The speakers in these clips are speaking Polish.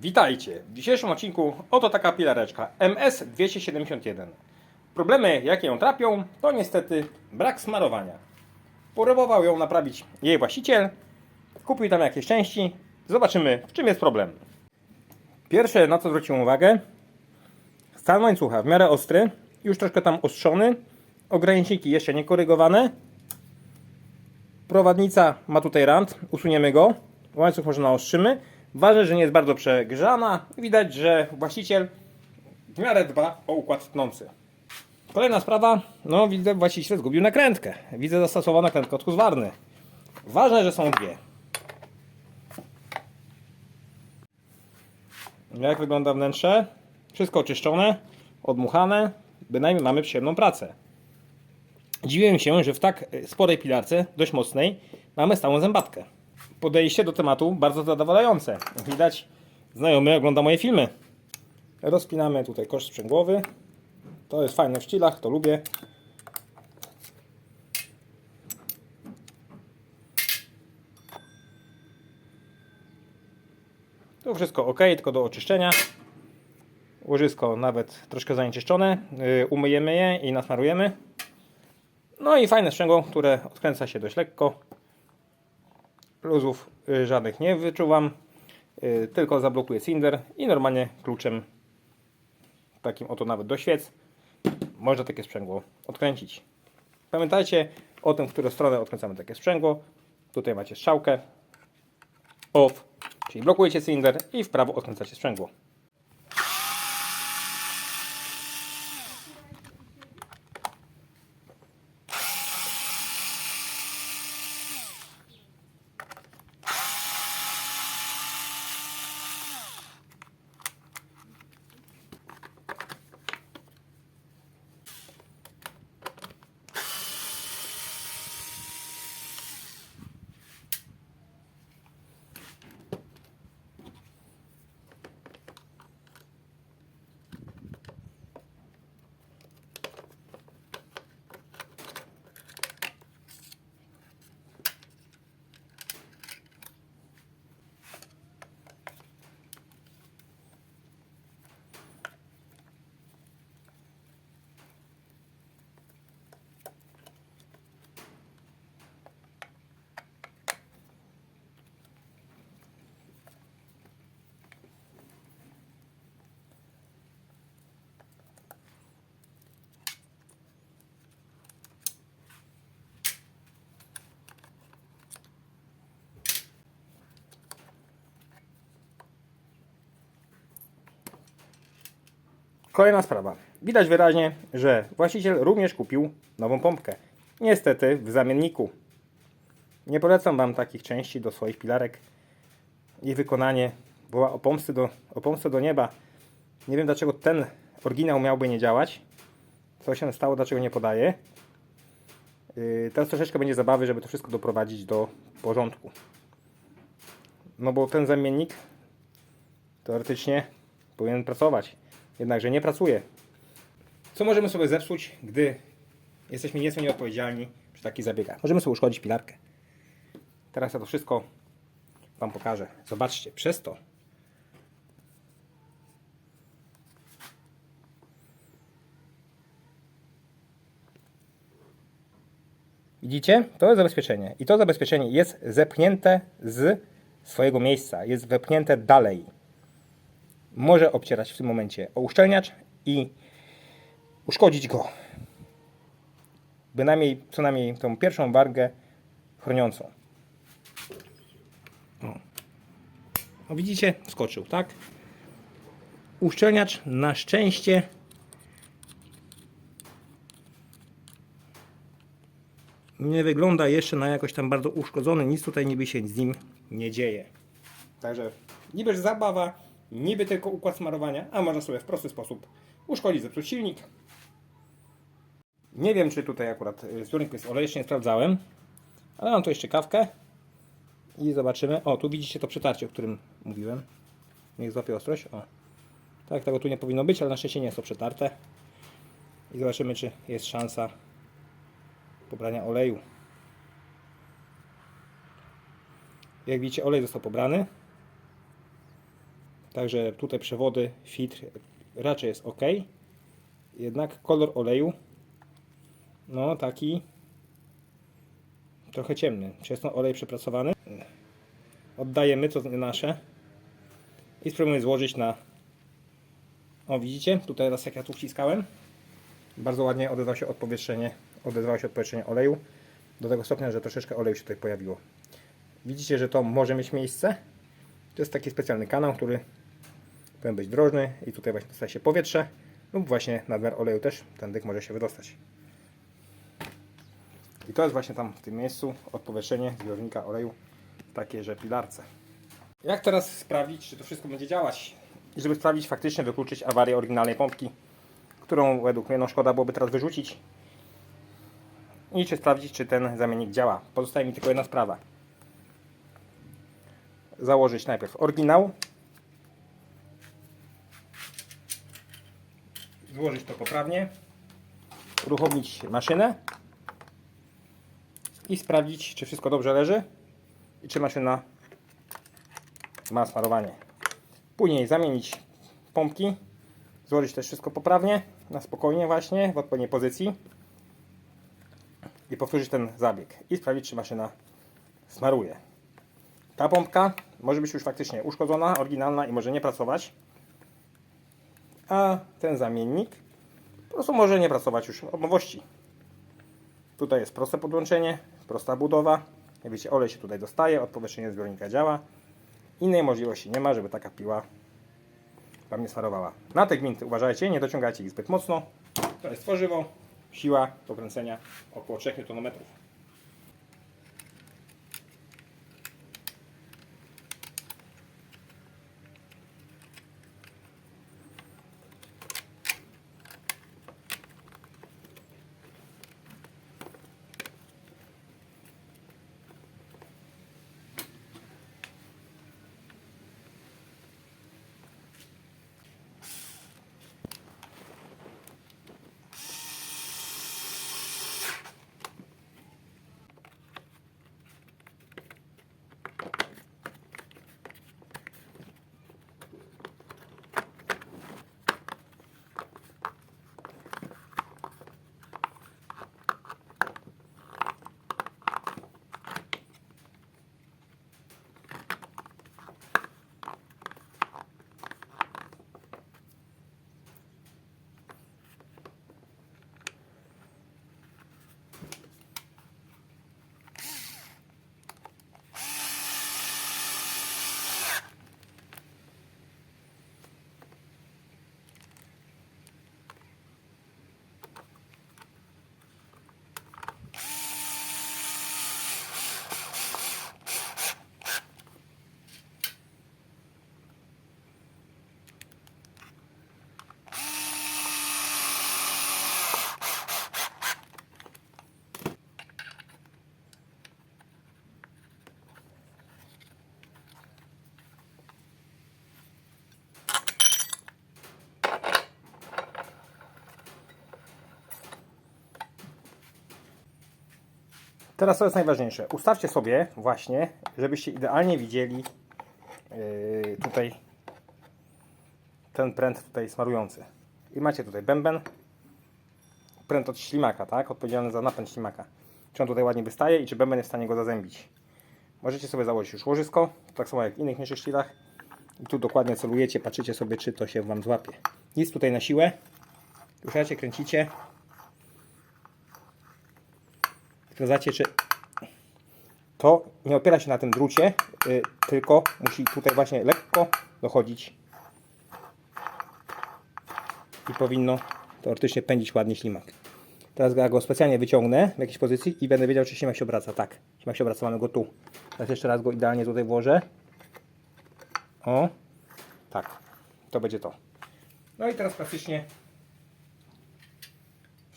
Witajcie! W dzisiejszym odcinku oto taka pilareczka MS271. Problemy, jakie ją trapią, to niestety brak smarowania. Próbował ją naprawić jej właściciel, kupił tam jakieś części. Zobaczymy, w czym jest problem. Pierwsze, na co zwróciłem uwagę, stan łańcucha w miarę ostry, już troszkę tam ostrzony, ograniczniki jeszcze nie korygowane, Prowadnica ma tutaj rant, usuniemy go. Łańcuch może naostrzymy. Ważne, że nie jest bardzo przegrzana. Widać, że właściciel w miarę dba o układ tnący. Kolejna sprawa, no widzę, właściciel zgubił nakrętkę. Widzę zastosowana nakrętka odhuzwarny. Ważne, że są dwie. Jak wygląda wnętrze? Wszystko oczyszczone, odmuchane. Bynajmniej mamy przyjemną pracę. Dziwiłem się, że w tak sporej pilarce, dość mocnej, mamy stałą zębatkę. Podejście do tematu bardzo zadowalające. Widać, znajomy ogląda moje filmy. Rozpinamy tutaj kosz sprzęgłowy. To jest fajne w sztilach, to lubię. Tu wszystko ok, tylko do oczyszczenia. Łożysko nawet troszkę zanieczyszczone. Yy, Umyjemy je i nasmarujemy. No i fajne sprzęgło, które odkręca się dość lekko. Luzów y, żadnych nie wyczuwam. Y, Tylko zablokuję cylinder i normalnie kluczem takim oto nawet do świec można takie sprzęgło odkręcić. Pamiętajcie o tym, w którą stronę odkręcamy takie sprzęgło. Tutaj macie strzałkę off, czyli blokujecie cylinder i w prawo odkręcacie sprzęgło. Kolejna sprawa. Widać wyraźnie, że właściciel również kupił nową pompkę. Niestety w zamienniku. Nie polecam Wam takich części do swoich pilarek. Ich wykonanie była o pomsty do, o pomstę do nieba. Nie wiem dlaczego ten oryginał miałby nie działać. Co się stało, dlaczego nie podaje. Yy, teraz troszeczkę będzie zabawy, żeby to wszystko doprowadzić do porządku. No bo ten zamiennik teoretycznie powinien pracować. Jednakże nie pracuje. Co możemy sobie zepsuć, gdy jesteśmy nieco nieodpowiedzialni przy takich zabiegach? Możemy sobie uszkodzić pilarkę. Teraz ja to wszystko Wam pokażę. Zobaczcie, przez to Widzicie? To jest zabezpieczenie. I to zabezpieczenie jest zepchnięte z swojego miejsca. Jest wepchnięte dalej może obcierać w tym momencie o uszczelniacz i uszkodzić go. Bynajmniej co najmniej tą pierwszą wargę chroniącą. O. No widzicie? Skoczył, tak? Uszczelniacz na szczęście nie wygląda jeszcze na jakoś tam bardzo uszkodzony. Nic tutaj niby się z nim nie dzieje. Także niby zabawa, niby tylko układ smarowania, a można sobie w prosty sposób uszkodzić, zepsuć silnik. Nie wiem, czy tutaj akurat y, zbiornik jest olej, jeszcze nie sprawdzałem, ale mam tu jeszcze kawkę i zobaczymy. O, tu widzicie to przetarcie, o którym mówiłem. Niech złapie ostrość. O. Tak, tego tu nie powinno być, ale na szczęście nie jest to przetarte. I zobaczymy, czy jest szansa pobrania oleju. Jak widzicie, olej został pobrany. Także tutaj przewody, filtr raczej jest ok. Jednak kolor oleju, no taki trochę ciemny. Przez to olej przepracowany. Oddajemy to nasze i spróbujemy złożyć na. O, widzicie? Tutaj teraz jak ja tu wciskałem, bardzo ładnie odezwało się odpowietrzenie, odezwało się odpowietrzenie oleju do tego stopnia, że troszeczkę oleju się tutaj pojawiło. Widzicie, że to może mieć miejsce. To jest taki specjalny kanał, który powinien być drożny i tutaj właśnie dostaje się powietrze lub właśnie nadmiar oleju też ten dyk może się wydostać. I to jest właśnie tam w tym miejscu odpowietrzenie zbiornika oleju w takiej, że pilarce. Jak teraz sprawdzić, czy to wszystko będzie działać? I żeby sprawdzić, faktycznie wykluczyć awarię oryginalnej pompki, którą według mnie no, szkoda byłoby teraz wyrzucić. I czy sprawdzić, czy ten zamiennik działa. Pozostaje mi tylko jedna sprawa. Założyć najpierw oryginał. Złożyć to poprawnie. Uruchomić maszynę. I sprawdzić, czy wszystko dobrze leży. I czy maszyna ma smarowanie. Później zamienić pompki, złożyć też wszystko poprawnie, na spokojnie właśnie, w odpowiedniej pozycji i powtórzyć ten zabieg i sprawdzić, czy maszyna smaruje. Ta pompka może być już faktycznie uszkodzona, oryginalna i może nie pracować, a ten zamiennik po prostu może nie pracować już od nowości. Tutaj jest proste podłączenie, prosta budowa. Jak widzicie, olej się tutaj dostaje, odpowietrzenie zbiornika działa. Innej możliwości nie ma, żeby taka piła Wam nie smarowała. Na te gwinty uważajcie, nie dociągajcie ich zbyt mocno. To jest tworzywo, siła do kręcenia około 3 Nm. Teraz co jest najważniejsze. Ustawcie sobie właśnie, żebyście idealnie widzieli yy, tutaj ten pręt tutaj smarujący. I macie tutaj bęben, pręt od ślimaka, tak? Odpowiedzialny za napęd ślimaka. Czy on tutaj ładnie wystaje i czy bęben jest w stanie go zazębić. Możecie sobie założyć już łożysko, tak samo jak w innych mniejszych sztilach. I tu dokładnie celujecie, patrzycie sobie, czy to się Wam złapie. Nic tutaj na siłę. Ruszacie, kręcicie. Sprawdzacie, czy to nie opiera się na tym drucie, y, tylko musi tutaj właśnie lekko dochodzić i powinno teoretycznie pędzić ładnie ślimak. Teraz ja go specjalnie wyciągnę w jakiejś pozycji i będę wiedział, czy ślimak się obraca. Tak, ślimak się obraca, mamy go tu. Teraz jeszcze raz go idealnie tutaj włożę. O, tak, to będzie to. No i teraz praktycznie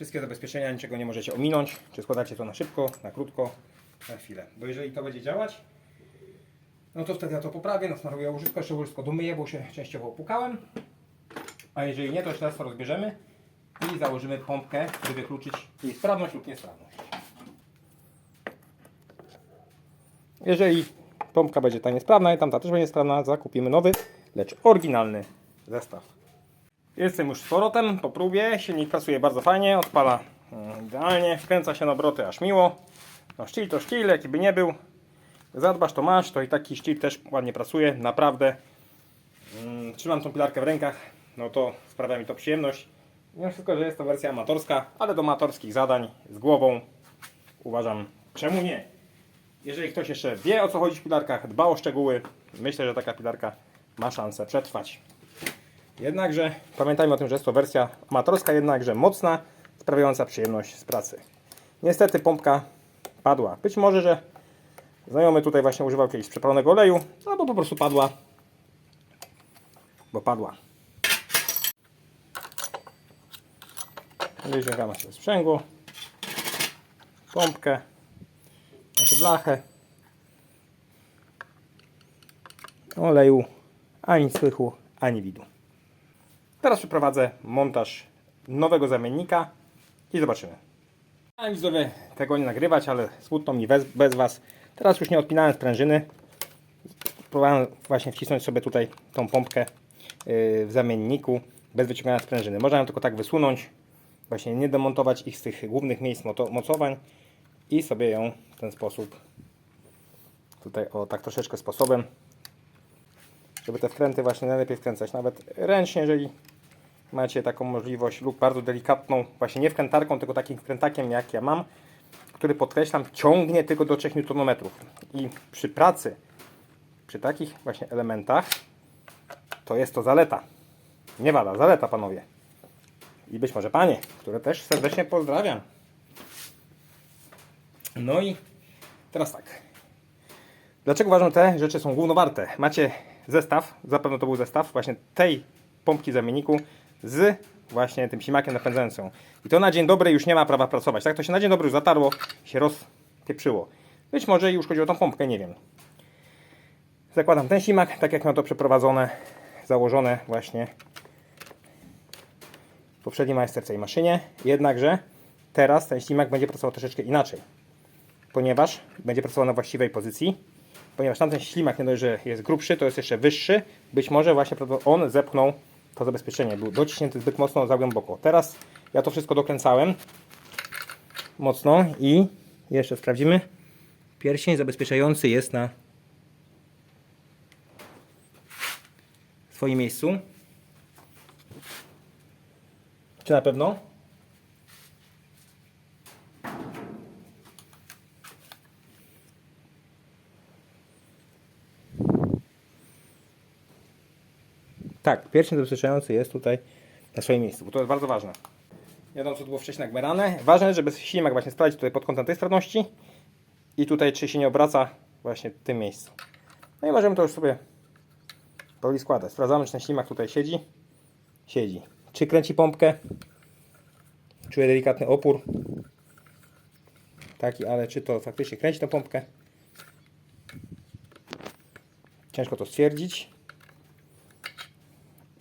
wszystkie zabezpieczenia, niczego nie możecie ominąć. Czy składacie to na szybko, na krótko, na chwilę. Bo jeżeli to będzie działać, no to wtedy ja to poprawię, nasmaruję łożysko, jeszcze łożysko domyję, bo się częściowo opukałem. A jeżeli nie, to jeszcze raz to rozbierzemy i założymy pompkę, by wykluczyć jej sprawność lub niesprawność. Jeżeli pompka będzie ta niesprawna i tamta też będzie sprawna, zakupimy nowy lecz oryginalny zestaw. Jestem już z powrotem po próbie. Silnik pracuje bardzo fajnie, odpala mm, idealnie, wkręca się na obroty aż miło. No sztil to sztil, jaki by nie był. Zadbasz to masz, to i taki sztil też ładnie pracuje, naprawdę. Mm, Trzymam tą pilarkę w rękach, no to sprawia mi to przyjemność. Mimo wszystko, że jest to wersja amatorska, ale do amatorskich zadań z głową uważam, czemu nie? Jeżeli ktoś jeszcze wie o co chodzi w pilarkach, dba o szczegóły, myślę, że taka pilarka ma szansę przetrwać. Jednakże pamiętajmy o tym, że jest to wersja amatorska, jednakże mocna, sprawiająca przyjemność z pracy. Niestety pompka padła. Być może, że znajomy tutaj właśnie używał kiedyś przepalonego oleju, albo po prostu padła, bo padła. Wyciągamy sobie sprzęgło, pompkę, znaczy blachę, oleju, ani słychu, ani widu. Teraz przeprowadzę montaż nowego zamiennika i zobaczymy. A widzowie tego nie nagrywać, ale smutno mi bez, bez Was. Teraz już nie odpinałem sprężyny. Próbowałem właśnie wcisnąć sobie tutaj tą pompkę yy, w zamienniku bez wyciągania sprężyny. Można ją tylko tak wysunąć, właśnie nie demontować ich z tych głównych miejsc mocowań i sobie ją w ten sposób tutaj o tak troszeczkę sposobem żeby te wkręty właśnie najlepiej wkręcać. Nawet ręcznie, jeżeli macie taką możliwość lub bardzo delikatną, właśnie nie wkrętarką, tylko takim wkrętakiem jak ja mam, który podkreślam ciągnie tylko do 3 Nm i przy pracy przy takich właśnie elementach to jest to zaleta. Nie wada, zaleta panowie. I być może panie, które też serdecznie pozdrawiam. No i teraz tak. Dlaczego uważam, że te rzeczy są głównowarte? Macie zestaw, zapewne to był zestaw właśnie tej pompki zamienniku z właśnie tym simakiem napędzającym. I to na dzień dobry już nie ma prawa pracować. Tak to się na dzień dobry już zatarło, się rozpieprzyło. Być może już chodzi o tą pompkę, nie wiem. Zakładam ten simak, tak jak miał to przeprowadzone, założone właśnie w poprzedniej majsterce i maszynie. Jednakże teraz ten ślimak będzie pracował troszeczkę inaczej ponieważ będzie pracował na właściwej pozycji. Ponieważ tamten ślimak nie dość, że jest grubszy, to jest jeszcze wyższy. Być może właśnie on zepchnął to zabezpieczenie. Był dociśnięty zbyt mocno, za głęboko. Teraz ja to wszystko dokręcałem mocno i jeszcze sprawdzimy. Pierścień zabezpieczający jest na swoim miejscu. Czy na pewno? Tak, pierścień zabezpieczający jest tutaj na swoim miejscu, bo to jest bardzo ważne. Wiadomo, co było wcześniej nagmerane. Ważne, żeby ślimak właśnie sprawdzić tutaj pod kątem tej sprawności i tutaj, czy się nie obraca właśnie w tym miejscu. No i możemy to już sobie powoli składać. Sprawdzamy, czy ten ślimak tutaj siedzi. Siedzi. Czy kręci pompkę? Czuję delikatny opór. Taki, ale czy to faktycznie kręci tę pompkę? Ciężko to stwierdzić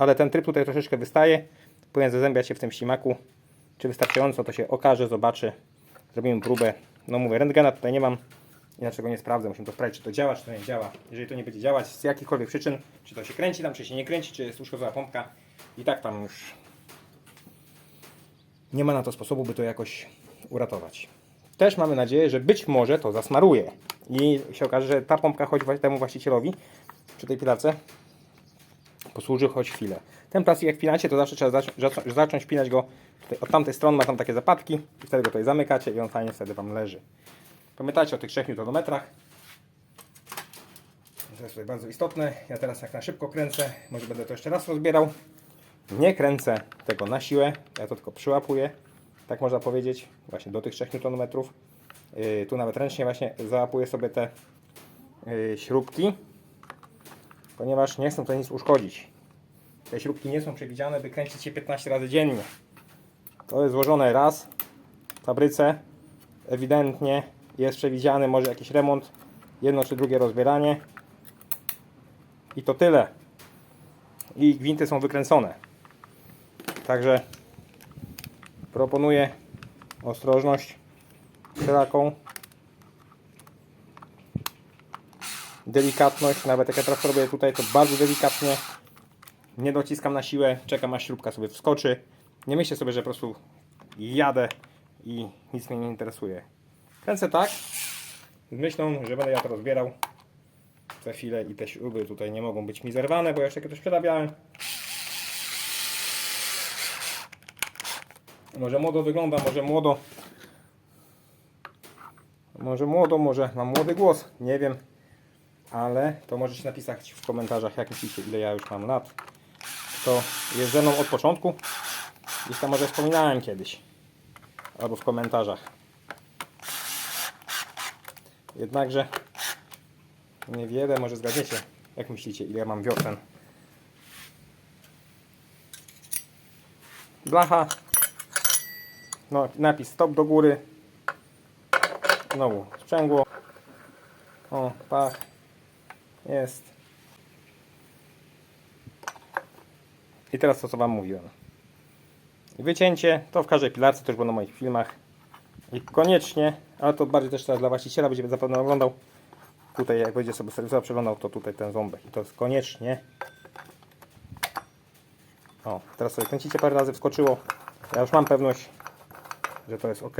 ale ten tryb tutaj troszeczkę wystaje. Powinien zazębiać się w tym ślimaku. Czy wystarczająco, to się okaże, zobaczy. Zrobimy próbę. No mówię, rentgena tutaj nie mam, inaczej go nie sprawdzę. Musimy to sprawdzić, czy to działa, czy to nie działa. Jeżeli to nie będzie działać z jakichkolwiek przyczyn, czy to się kręci tam, czy się nie kręci, czy jest uszkodzona pompka, i tak tam już nie ma na to sposobu, by to jakoś uratować. Też mamy nadzieję, że być może to zasmaruje i się okaże, że ta pompka chodzi temu właścicielowi przy tej pilarce posłuży choć chwilę. Ten plastik jak wpinacie, to zawsze trzeba zacząć, zacząć wpinać go tutaj, od tamtej strony, ma tam takie zapadki i wtedy go tutaj zamykacie i on fajnie wtedy Wam leży. Pamiętajcie o tych 3 Nm. To jest tutaj bardzo istotne. Ja teraz jak na szybko kręcę, może będę to jeszcze raz rozbierał. Nie kręcę tego na siłę, ja to tylko przyłapuję, tak można powiedzieć, właśnie do tych 3 Nm. Yy, tu nawet ręcznie właśnie załapuję sobie te yy, śrubki ponieważ nie chcę tutaj nic uszkodzić. Te śrubki nie są przewidziane, by kręcić się 15 razy dziennie. To jest złożone raz w fabryce. Ewidentnie jest przewidziany może jakiś remont, jedno czy drugie rozbieranie. I to tyle. I gwinty są wykręcone. Także proponuję ostrożność wszelaką. delikatność, nawet jak ja teraz robię tutaj, to bardzo delikatnie. Nie dociskam na siłę, czekam aż śrubka sobie wskoczy. Nie myślę sobie, że po prostu jadę i nic mnie nie interesuje. Kręcę tak, z myślą, że będę ja to rozbierał za chwilę i te śruby tutaj nie mogą być mi zerwane, bo jeszcze kiedyś przerabiałem. Może młodo wygląda, może młodo. Może młodo, może mam młody głos, nie wiem. Ale to możecie napisać w komentarzach, jak myślicie, ile ja już mam lat. To jest ze mną od początku. Gdzieś tam może wspominałem kiedyś. Albo w komentarzach. Jednakże niewiele może zgadniecie. Jak myślicie, ile mam wiosen? Blacha. No, napis stop do góry. Znowu sprzęgło. O, pach. Jest. I teraz to, co Wam mówiłem. Wycięcie, to w każdej pilarce, to już było na moich filmach. I koniecznie, ale to bardziej też teraz dla właściciela, będzie zapewne oglądał. Tutaj jak będzie sobie serwisowo przeglądał, to tutaj ten ząbek. I to jest koniecznie. O, teraz sobie kręcicie parę razy, wskoczyło. Ja już mam pewność, że to jest ok.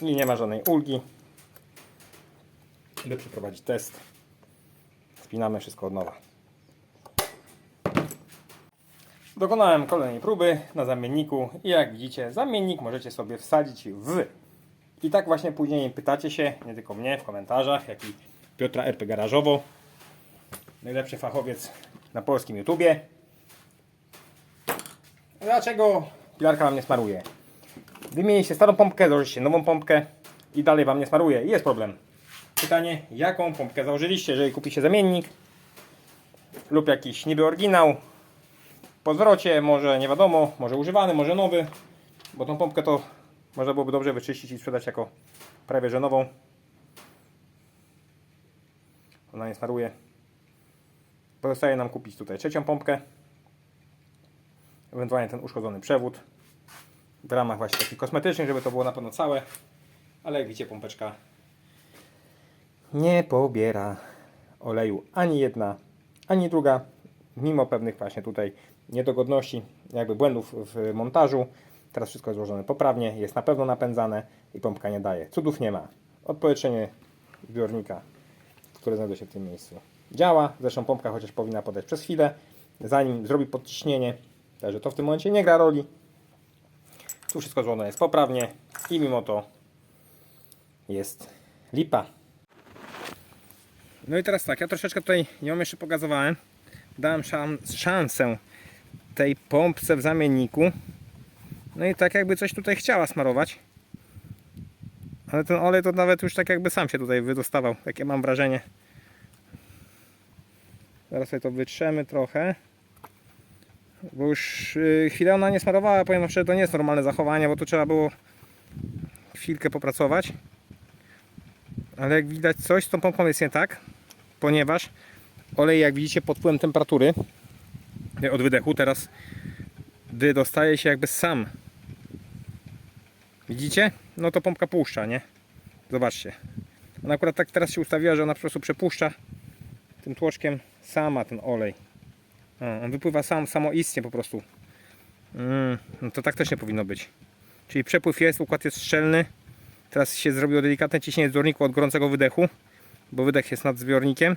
I nie ma żadnej ulgi. Idę przeprowadzić test. Spinamy wszystko od nowa. Dokonałem kolejnej próby na zamienniku i jak widzicie, zamiennik możecie sobie wsadzić w. I tak właśnie później pytacie się, nie tylko mnie w komentarzach, jak i Piotra RP Garażowo, najlepszy fachowiec na polskim YouTubie. Dlaczego pilarka Wam nie smaruje? Wymieniliście starą pompkę, założyliście nową pompkę i dalej Wam nie smaruje. I jest problem. Pytanie, jaką pompkę założyliście, jeżeli kupicie zamiennik lub jakiś niby oryginał, po zwrocie, może nie wiadomo, może używany, może nowy, bo tą pompkę to można byłoby dobrze wyczyścić i sprzedać jako prawie że nową. Ona nie smaruje. Pozostaje nam kupić tutaj trzecią pompkę, ewentualnie ten uszkodzony przewód w ramach właśnie takich kosmetycznych, żeby to było na pewno całe, ale jak widzicie pompeczka nie pobiera oleju ani jedna, ani druga, mimo pewnych właśnie tutaj niedogodności, jakby błędów w montażu. Teraz wszystko jest złożone poprawnie, jest na pewno napędzane i pompka nie daje. Cudów nie ma. Odpowietrzenie zbiornika, które znajduje się w tym miejscu, działa. Zresztą pompka chociaż powinna podać przez chwilę, zanim zrobi podciśnienie. Także to w tym momencie nie gra roli. Tu wszystko złożone jest poprawnie i mimo to jest lipa. No i teraz tak, ja troszeczkę tutaj ją jeszcze pokazywałem. Dałem szan szansę tej pompce w zamienniku. No i tak jakby coś tutaj chciała smarować. Ale ten olej to nawet już tak jakby sam się tutaj wydostawał. Takie mam wrażenie. Zaraz sobie to wytrzemy trochę. Bo już yy, chwilę ona nie smarowała. Powiem szczerze, to nie jest normalne zachowanie, bo tu trzeba było chwilkę popracować. Ale jak widać coś z tą pompą jest nie tak. Ponieważ olej jak widzicie pod wpływem temperatury od wydechu teraz gdy dostaje się jakby sam widzicie? no to pompka puszcza, nie? zobaczcie ona akurat tak teraz się ustawiła, że ona po prostu przepuszcza tym tłoczkiem sama ten olej o, on wypływa sam, samoistnie po prostu mm, no to tak też nie powinno być czyli przepływ jest, układ jest szczelny teraz się zrobiło delikatne ciśnienie zbiorniku od gorącego wydechu bo wydech jest nad zbiornikiem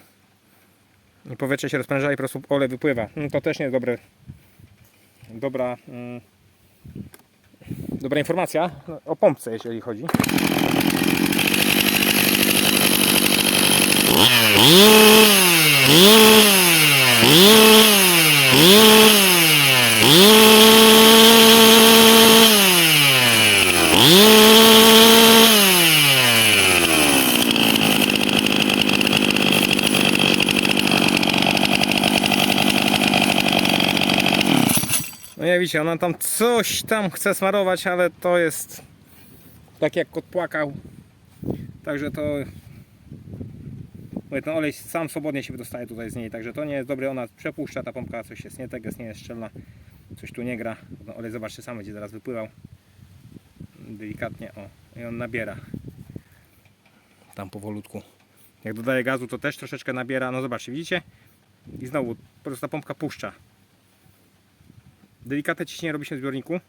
i powietrze się rozpręża i po prostu olej wypływa. No to też nie jest dobre, dobra, mm, dobra informacja o pompce, jeżeli chodzi. Widzicie, ona tam coś tam chce smarować, ale to jest tak jak kot płakał. Także to ten olej sam swobodnie się wydostaje tutaj z niej, także to nie jest dobre, ona przepuszcza, ta pompka coś jest nie tak, jest nie jest szczelna, coś tu nie gra. Ten olej zobaczcie sam będzie zaraz wypływał delikatnie, o i on nabiera. tam powolutku. Jak dodaję gazu, to też troszeczkę nabiera. No zobaczcie, widzicie? I znowu, po prostu ta pompka puszcza. Delikatne ciśnienie robi się w zbiorniku.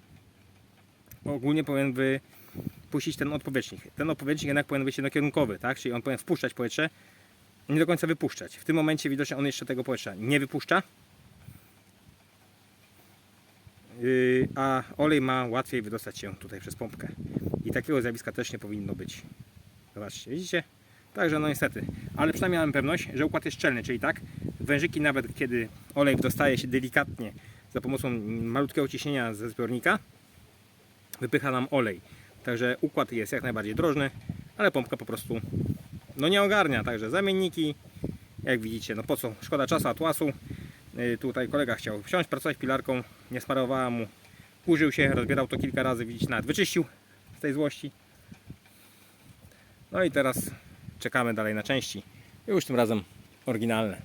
Ogólnie powinien wypuścić ten odpowietrznik. Ten odpowietrznik jednak powinien być jednokierunkowy, tak? Czyli on powinien wpuszczać powietrze, nie do końca wypuszczać. W tym momencie widocznie on jeszcze tego powietrza nie wypuszcza. Yy, a olej ma łatwiej wydostać się tutaj przez pompkę. I takiego zjawiska też nie powinno być. Zobaczcie, widzicie? Także no niestety. Ale przynajmniej mamy pewność, że układ jest szczelny, czyli tak, wężyki nawet kiedy olej dostaje się delikatnie za pomocą malutkiego ciśnienia ze zbiornika, wypycha nam olej. Także układ jest jak najbardziej drożny, ale pompka po prostu no nie ogarnia. Także zamienniki, jak widzicie, no po co? Szkoda czasu, atłasu. Yy, tutaj kolega chciał wsiąść, pracować pilarką, nie smarowała mu, użył się, rozbierał to kilka razy, widzicie, nawet wyczyścił z tej złości. No i teraz czekamy dalej na części. Już tym razem oryginalne.